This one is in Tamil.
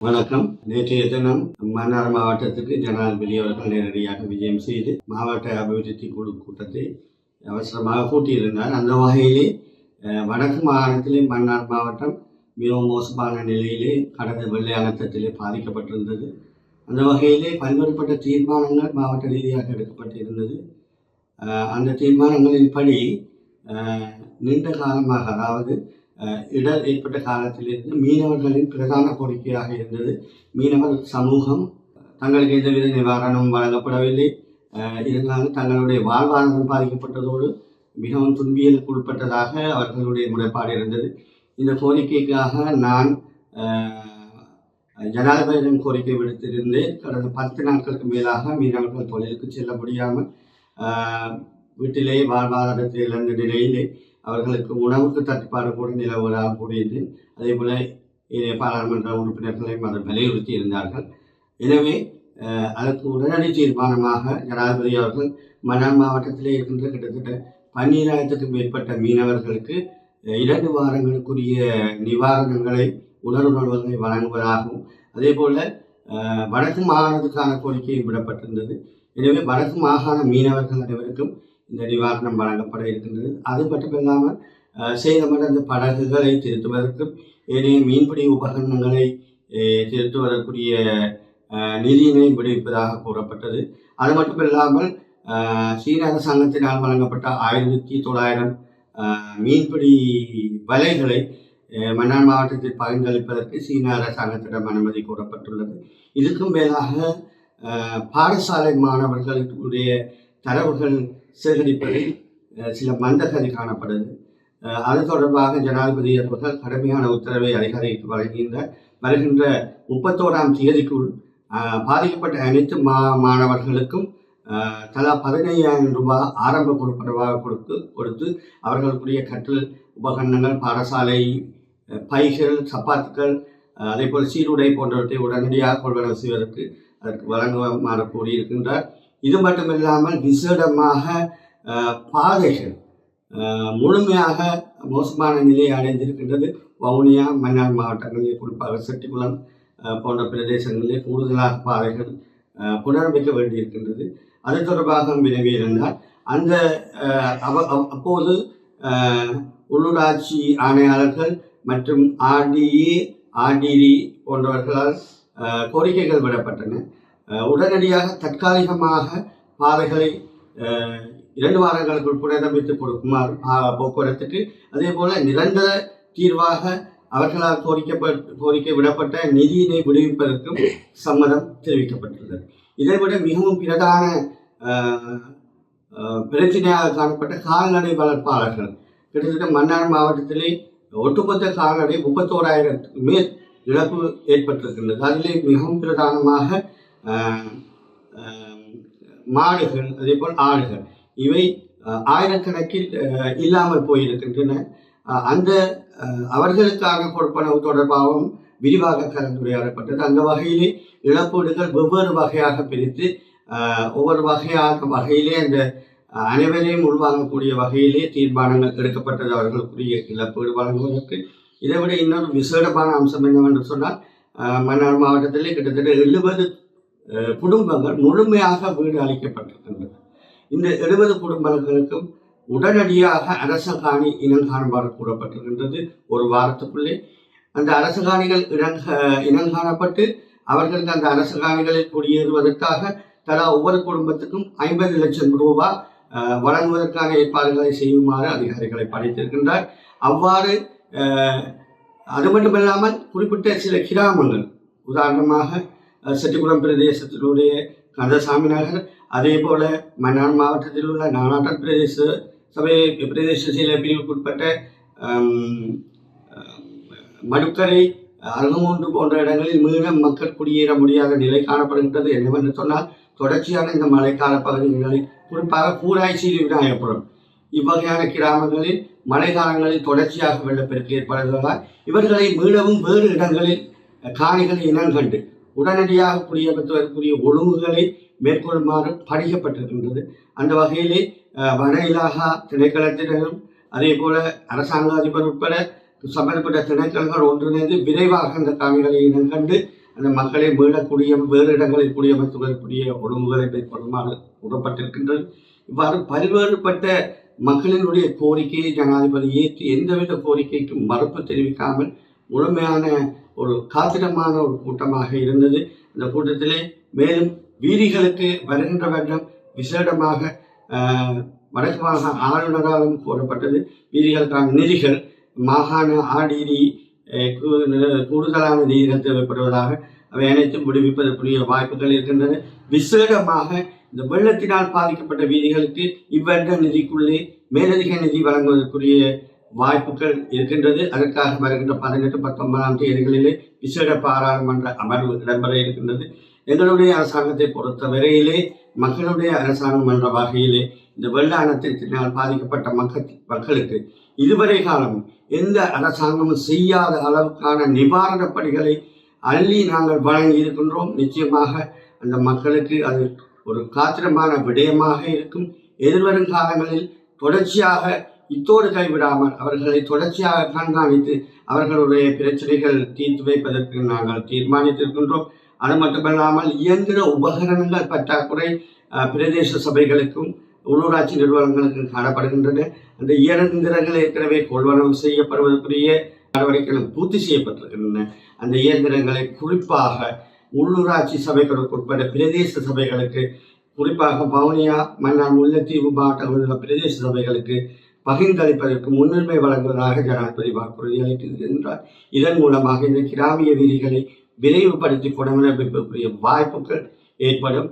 வணக்கம். நேற்றைய தினம் மன்னார் மாவட்டத்துக்கு ஜனாதிபதி அவர்கள் நேரடியாக விஜயம் செய்து மாவட்ட அபிவிருத்தி குழு கூட்டத்தை அவசரமாக கூட்டியிருந்தார். அந்த வகையிலே வடக்கு மாகாணத்திலே மன்னார் மாவட்டம் மிகவும் மோசமான நிலையிலே கடந்த வெள்ளை அழுத்தத்திலே பாதிக்கப்பட்டிருந்தது. அந்த வகையிலே பல்வேறுபட்ட தீர்மானங்கள் மாவட்ட ரீதியாக எடுக்கப்பட்டிருந்தது. அந்த தீர்மானங்களின்படி படி நீண்ட காலமாக அதாவது இடர் ஏற்பட்ட காலத்திலிருந்து மீனவர்களின் பிரதான கோரிக்கையாக இருந்தது. மீனவர் சமூகம் தங்களுக்கு எந்தவித நிவாரணமும் வழங்கப்படவில்லை. இருந்தாலும் தங்களுடைய வாழ்வாதாரம் பாதிக்கப்பட்டதோடு மிகவும் துன்பியலுக்கு உட்பட்டதாக அவர்களுடைய முறைப்பாடு இருந்தது. இந்த கோரிக்கைக்காக நான் ஜனாதிபதியிடம் கோரிக்கை விடுத்திருந்தேன். கடந்த பத்து நாட்களுக்கு மேலாக மீனவர்கள் தொழிலுக்கு செல்ல முடியாமல் வீட்டிலே வாழ்வாதாரத்தை இழந்த நிலையிலே அவர்களுக்கு உணவுக்கு தட்டுப்பாடு கூட நிலவுவதாக கூறியிருந்தேன் அதே போல பாராளுமன்ற உறுப்பினர்களையும் அதை வலியுறுத்தி இருந்தார்கள். எனவே அதற்கு உடனடி தீர்மானமாக ஜனாதிபதி அவர்கள் மன்னார் மாவட்டத்திலே இருக்கின்ற கிட்டத்தட்ட பன்னிராயிரத்துக்கும் மேற்பட்ட மீனவர்களுக்கு இரண்டு வாரங்களுக்குரிய நிவாரணங்களை உணர்வுணர்வுகளை வழங்குவதாகவும் அதே போல வடக்கு மாகாணத்துக்கான கோரிக்கையும் விடப்பட்டிருந்தது. எனவே வடக்கு மாகாண மீனவர்கள் அனைவருக்கும் இந்த நிவாரணம் வழங்கப்பட இருக்கின்றது. அது மட்டுமில்லாமல் அஹ், சேதமடைந்த படகுகளை திருத்துவதற்கும் ஏனைய மீன்பிடி உபகரணங்களை திருத்துவதற்குரிய நிதியினை விடுவிப்பதாக கூறப்பட்டது. அது மட்டுமில்லாமல் இல்லாமல் சீன அரசாங்கத்தினால் வழங்கப்பட்ட ஆயிரத்தி தொள்ளாயிரம் மீன்பிடி வலைகளை மன்னார் மாவட்டத்தில் பகிர்ந்தளிப்பதற்கு சீன அரசாங்கத்திடம் அனுமதி கூறப்பட்டுள்ளது. இதுக்கும் மேலாக பாடசாலை மாணவர்களுடைய தரவுகள் சேகரிப்பதில் சில மந்தகதி காணப்படுது. அது தொடர்பாக ஜனாதிபதி அவர்கள் கடுமையான உத்தரவை அதிகாரிக்கு வழங்குகின்ற வருகின்ற முப்பத்தோராம் தேதிக்குள் பாதிக்கப்பட்ட அனைத்து மா மாணவர்களுக்கும் தலா பதினையாயிரம் ரூபாய் ஆரம்ப கொடுப்பனவாக கொடுத்து கொடுத்து அவர்களுக்குரிய கற்றல் உபகரணங்கள் பாடசாலை பைகள் சப்பாத்துக்கள் அதே போல் சீருடை போன்றவற்றை உடனடியாக கொள்வனவு செய்வதற்கு அதற்கு வழங்குமாறு கூறியிருக்கின்றார் இது மட்டுமில்லாமல் விசேடமாக பாதைகள் முழுமையாக மோசமான நிலையை அடைந்திருக்கின்றது. வவுனியா மன்னார் மாவட்டங்களில் குறிப்பாக செட்டிக்குளம் போன்ற பிரதேசங்களிலே கூடுதலாக பாதைகள் புனரமைக்க வேண்டியிருக்கின்றது. அது தொடர்பாக வினவி இருந்தால் அந்த அவ- அப்போது உள்ளூராட்சி ஆணையாளர்கள் மற்றும் ஆர்டிஇ ஆர்டிடி போன்றவர்களால் கோரிக்கைகள் விடப்பட்டன. உடனடியாக தற்காலிகமாக பாதைகளை இரண்டு வாரங்களுக்குள் புனரமைத்து கொடுக்குமாறு போக்குவரத்துக்கு. அதே போல நிரந்தர தீர்வாக அவர்களால் கோரிக்கப்பட்ட கோரிக்கை விடப்பட்ட நிதியினை விடுவிப்பதற்கும் சம்மதம் தெரிவிக்கப்பட்டுள்ளது. இதைவிட மிகவும் பிரதான பிரச்சனையாக காணப்பட்ட கால்நடை வளர்ப்பாளர்கள். கிட்டத்தட்ட மன்னார் மாவட்டத்திலே ஒட்டுமொத்த கால்நடை முப்பத்தோராயிரத்துக்கு மேல் இழப்பு ஏற்பட்டிருக்கின்றது. அதிலே மிகவும் பிரதானமாக மாடுகள் அதே போல் ஆடுகள். இவை ஆயிரக்கணக்கில் இல்லாமல் போயிருக்கின்றன. அந்த அவர்களுக்காக கொடுப்பனவு தொடர்பாகவும் விரிவாக கலந்துரையாடப்பட்டது. அந்த வகையிலே இழப்பீடுகள் வெவ்வேறு வகையாக பிரித்து ஒவ்வொரு வகையாக வகையிலே அந்த அனைவரையும் உள்வாங்கக்கூடிய வகையிலே தீர்மானங்கள் எடுக்கப்பட்டது. அவர்களுக்குரிய இழப்பீடு வழங்குவதற்கு. இதை விட இன்னொரு விசேடமான அம்சம் என்னவென்று சொன்னால் மன்னார் மாவட்டத்திலே கிட்டத்தட்ட எழுபது குடும்பங்கள் முழுமையாக வீடு அளிக்கப்பட்டிருக்கின்றன இந்த எழுபது குடும்பங்களுக்கும் உடனடியாக அரச காணி இனங்காணுமாறு கூறப்பட்டிருக்கின்றது ஒரு வாரத்துக்குள்ளே. அந்த அரச காணிகள் இனங்க இனங்காணப்பட்டு அவர்களுக்கு அந்த அரச காணிகளில் குடியேறுவதற்காக தலா ஒவ்வொரு குடும்பத்துக்கும் ஐம்பது லட்சம் ரூபாய் வழங்குவதற்கான ஏற்பாடுகளை செய்யுமாறு அதிகாரிகளை படைத்திருக்கின்றார். அவ்வாறு அது மட்டுமில்லாமல் குறிப்பிட்ட சில கிராமங்கள். உதாரணமாக அஹ், செட்டிக்குளம் பிரதேசத்தினுடைய கந்தசாமி நகர் அதே போல மன்னார் மாவட்டத்தில் உள்ள நானாட்டன் பிரதேச சபை பிரதேச சில பிரிவுக்குட்பட்ட மடுக்கரை அருகமூன்று போன்ற இடங்களில் மீண்டும் மக்கள் குடியேற முடியாத நிலை காணப்படுகின்றது என்னவென்று சொன்னால் தொடர்ச்சியான இந்த மழைக்கால பகுதிகளில் குறிப்பாக கூராய்ச்சீரி விநாயகபுரம் இவ்வகையான கிராமங்களில் மழைக்காலங்களில் தொடர்ச்சியாக வெள்ளப்பெருக்கு ஏற்படுவதால் இவர்களை மீளவும் வேறு இடங்களில் காணிகளை இனங்கண்டு உடனடியாக குடியமர்த்துவதற்குரிய ஒழுங்குகளை மேற்கொள்ளுமாறு படிக்கப்பட்டிருக்கின்றது. அந்த வகையிலே வட இலாகா திணைக்களத்தினரும் அதே போல அரசாங்க அதிபர் உட்பட சம்பந்தப்பட்ட திணைக்களங்கள் ஒன்றிணைந்து விரைவாக அந்த காவிகளை கண்டு அந்த மக்களை மீளக்கூடிய வேறு இடங்களில் குடியமர்த்துவதற்குரிய ஒழுங்குகளை மேற்கொள்ளுமாறு கூறப்பட்டிருக்கின்றது. இவ்வாறு பல்வேறுபட்ட மக்களினுடைய கோரிக்கையை ஜனாதிபதி ஏற்று எந்தவித கோரிக்கைக்கும் மறுப்பு தெரிவிக்காமல் முழுமையான ஒரு காத்திரமான ஒரு கூட்டமாக இருந்தது. இந்த கூட்டத்திலே மேலும் வீதிகளுக்கு வருகின்ற வருடம் விசேடமாக வடக்கு மாகாண ஆளுநராலும் கூறப்பட்டது வீதிகளுக்கான நிதிகள். மாகாண ஆடிரி கூடுதலான நிதிகள் தேவைப்படுவதாக அவை அனைத்தும் விடுவிப்பதற்குரிய வாய்ப்புகள் இருக்கின்றன. விசேடமாக இந்த வெள்ளத்தினால் பாதிக்கப்பட்ட வீதிகளுக்கு இவ்வருட நிதிக்குள்ளே மேலதிக நிதி வழங்குவதற்குரிய வாய்ப்புகள் இருக்கின்றது. அதற்காக வருகின்ற பதினெட்டு பத்தொன்பதாம் தேதிகளிலே விசேட பாராளுமன்ற அமர்வு இடம்பெற இருக்கின்றது. எங்களுடைய அரசாங்கத்தை பொறுத்த வரையிலே மக்களுடைய அரசாங்கம் என்ற வகையிலே இந்த வெள்ள அனர்த்தத்தினால் பாதிக்கப்பட்ட மக்கள் மக்களுக்கு இதுவரை காலம் எந்த அரசாங்கமும் செய்யாத அளவுக்கான நிவாரணப் பணிகளை அள்ளி நாங்கள் வழங்கி இருக்கின்றோம். நிச்சயமாக அந்த மக்களுக்கு அது ஒரு காத்திரமான விடயமாக இருக்கும். எதிர்வரும் காலங்களில் தொடர்ச்சியாக இத்தோடு கைவிடாமல் அவர்களை தொடர்ச்சியாக கண்காணித்து அவர்களுடைய பிரச்சனைகள் தீர்த்து வைப்பதற்கு நாங்கள் தீர்மானித்திருக்கின்றோம். அது மட்டுமல்லாமல் இயந்திர உபகரணங்கள் பற்றாக்குறை பிரதேச சபைகளுக்கும் உள்ளூராட்சி நிறுவனங்களுக்கும் காணப்படுகின்றன. அந்த இயந்திரங்கள் ஏற்கனவே கொள்வனவு செய்யப்படுவதற்குரிய நடவடிக்கைகள் பூர்த்தி செய்யப்பட்டிருக்கின்றன. அந்த இயந்திரங்களை குறிப்பாக உள்ளூராட்சி சபைகளுக்கு உட்பட பிரதேச சபைகளுக்கு குறிப்பாக பவுனியா மன்னார் முல்லைத்தீவு மாவட்டங்களில் உள்ள பிரதேச சபைகளுக்கு பகிர்ந்தளிப்பதற்கு முன்னுரிமை வழங்குவதாக ஜனாதிபதி வாக்குறுதி அளித்திருக்கின்றார் இதன் மூலமாக இந்த கிராமிய வீதிகளை விரைவுபடுத்தி புனரமைப்புக்குரிய வாய்ப்புகள் ஏற்படும்.